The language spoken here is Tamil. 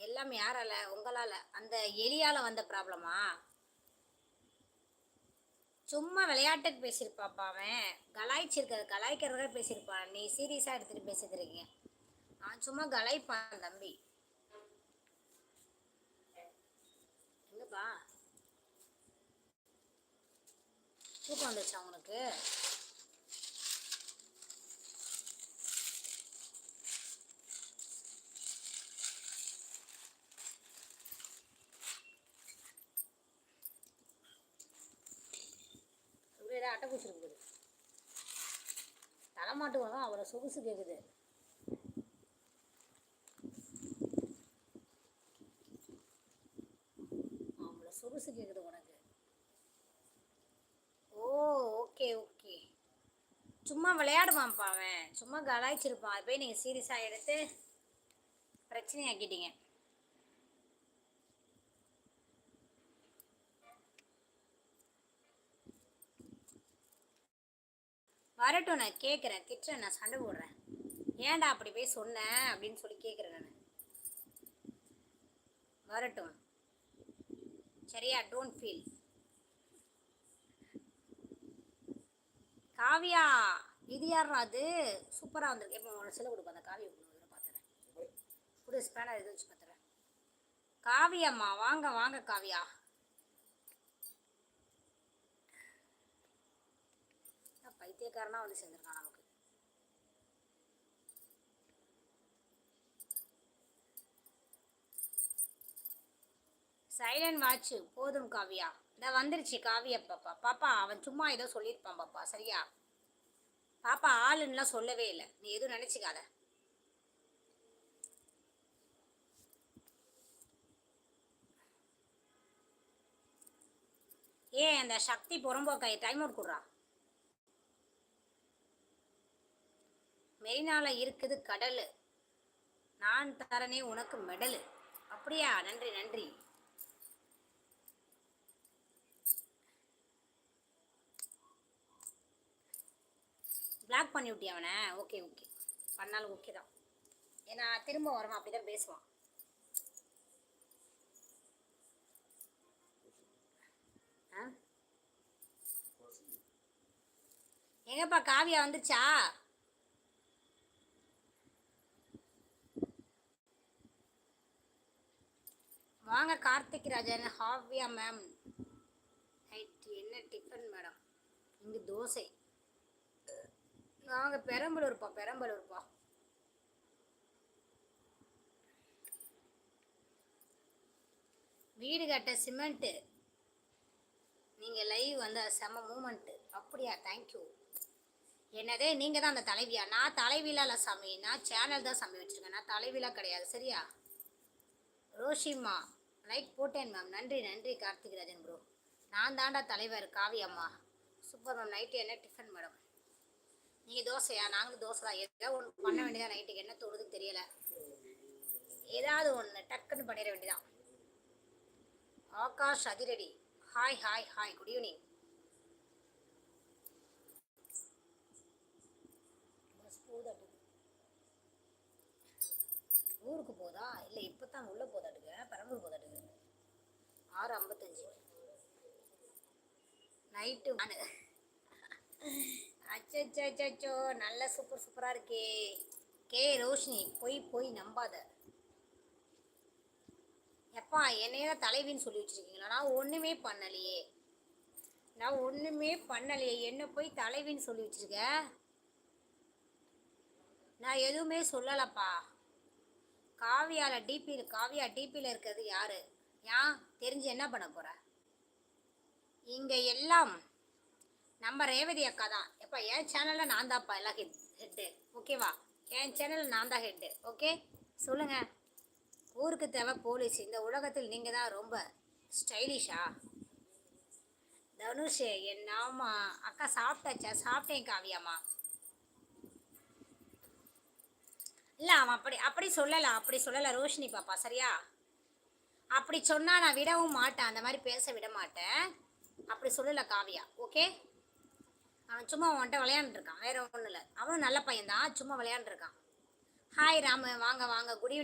எல்லாம் யாரால உங்களால் அந்த எலியால் வந்த ப்ராப்ளமா? சும்மா விளையாட்டுக்கு பேசியிருப்பாப்பா அவன். கலாய்ச்சிருக்க கலாய்க்கிறத பேசியிருப்பான் நீ சீரியஸாக எடுத்துகிட்டு பேசிட்டு இருக்கீங்க. சும்மா கலாய்ப்பான் தம்பி. எங்கப்பா தூக்கம் வந்துச்சா உனக்கு? இப்படி ஏதாவது அட்டை பிடிச்சிருக்குது தலைமாட்டு வரும் அவரை சொகுசு கேட்குது அவங்கள சொகுசு கேட்குது உனக்கு. Oh okay okay. சும்மா விளையாடுவான்ப்பா அவன். சும்மா கலாய்ச்சிருப்பான். அது போய் நீங்கள் சீரியஸாக எடுத்து பிரச்சனையாக்கிட்டீங்க. வரட்டும் நான் கேட்குறேன் திட்டுறேன் நான் சண்டை போடுறேன். ஏன்டா அப்படி போய் சொன்னேன் அப்படின்னு சொல்லி கேட்குறேன் நான். வரட்டும். சரியா? டோன்ட் ஃபீல் காவியா இது யாரா அது? சூப்பராக வந்திருக்கு. எப்போ உனக்கு செல்ல கொடுப்பா? அந்த காவியை கொடுக்குற பார்த்துறேன் புது ஸ்பேனர் இது வச்சு பார்த்துறேன் காவியம்மா வாங்க வாங்க காவியா. பைத்தியக்காரனாக வந்து சேர்ந்துருக்கான் நமக்கு. சைலண்ட் வாட்ச் போதும் காவியா. இந்த வந்துருச்சு காவியா பாப்பா. பாப்பா அவன் சும்மா ஏதோ சொல்லியிருப்பான் பாப்பா. சரியா? பாப்பா ஆளுன்னுலாம் சொல்லவே இல்லை. நீ எதுவும் நினச்சிக்காத. ஏன் அந்த சக்தி புறம்போக்காய் டைம் அவுட் கொடுறா? மெரினால இருக்குது கடல். நான் தரனே உனக்கு மெடலு. அப்படியா? நன்றி நன்றி. பிளாக் பண்ணி விட்டியா அவனை? ஓகே ஓகே பண்ணாலும் ஓகே தான். ஏன்னா திரும்ப வருவான் அப்படி தான் பேசுவான். ஆ? எங்கப்பா காவியா வந்துச்சா வாங்க கார்த்திக் ராஜன் ஹாவ்யா மேம் நைட் என்ன டிஃபன் மேடம் இங்கே தோசை. நாங்கள் பெரம்பலூர்ப்பா பெரம்பலூர்ப்பா வீடு கட்ட சிமெண்ட்டு நீங்கள் லைவ் வந்து செம மூமெண்ட்டு அப்படியா தேங்க்யூ என்னதே நீங்கள் தான் அந்த தலைவியா? நான் தலைவிலாம் இல்லை சாமி. நான் சேனல் தான் சாமி வச்சுருக்கேன். நான் தலைவிலாம் கிடையாது சரியா? ரோஷிம்மா. ரைட் போட்டேன் மேம். நன்றி நன்றி கார்த்திக் ராஜன் ப்ரோ நான் தாண்டா தலைவர் காவியம்மா சூப்பர் மேம். நைட்டு என்ன டிஃபன் மேடம் நீங்கள் தோசையா? நாங்களும் தோசை தான் ஏதாவது ஒன்று பண்ண வேண்டியதான் நைட்டுக்கு என்ன தோணுதுன்னு தெரியல. ஏதாவது ஒன்று டக்குன்னு பண்ணிட வேண்டியதான் ஆகாஷ் அதிரடி. Hi hi hi good evening ஊருக்கு போதா? இல்லை இப்போ தான் உள்ளே போதாட்டுக்கு பெரம்பூர் போதாட்டுக்கு ஆறு ஐம்பத்தஞ்சு. நைட்டு அச்சோ நல்ல சூப்பர் சூப்பராக இருக்கே. கே ரோஷினி போய் போய் நம்பாத. எப்பா என்னைய தலைவின்னு சொல்லி வச்சுருக்கீங்களா? நான் ஒன்றுமே பண்ணலையே. நான் ஒன்றுமே பண்ணலையே. என்ன போய் தலைவின்னு சொல்லி வச்சிருக்க? நான் எதுவுமே சொல்லலப்பா. காவியால டிபியில் காவியா டிபியில் இருக்கிறது யாரு? ஏன் தெரிஞ்சு என்ன பண்ண போற? இங்கே எல்லாம் நம்ம ரேவதி அக்கா தான். எப்பா என் சேனலில் நான் தான்ப்பா எல்லாம் ஹெட் ஹெட்டு ஓகேவா என் சேனலில் நான் தான் ஹெட்டு ஓகே சொல்லுங்கள் ஊருக்கு தேவை போலீஸ் இந்த உலகத்தில் நீங்கள் தான் ரொம்ப ஸ்டைலிஷா தனுஷ் என்னாமா அக்கா சாப்பிட்டாச்சா? சாப்பிட்டேன் காவியாம்மா. இல்லை அவன் அப்படி அப்படி சொல்லலை அப்படி சொல்லலை ரோஷினி பாப்பா சரியா? அப்படி சொன்னால் நான் விடவும் மாட்டேன் அந்த மாதிரி பேச விட மாட்டேன். அப்படி சொல்லலை காவியா ஓகே அவன் சும்மா அவன்கிட்ட விளையாண்டுருக்கான் வேற ஒன்றும் இல்லை. அவனும் நல்ல பையன்தான் சும்மா விளையாண்டுருக்கான் ஹாய் ராமு வாங்க வாங்க குட்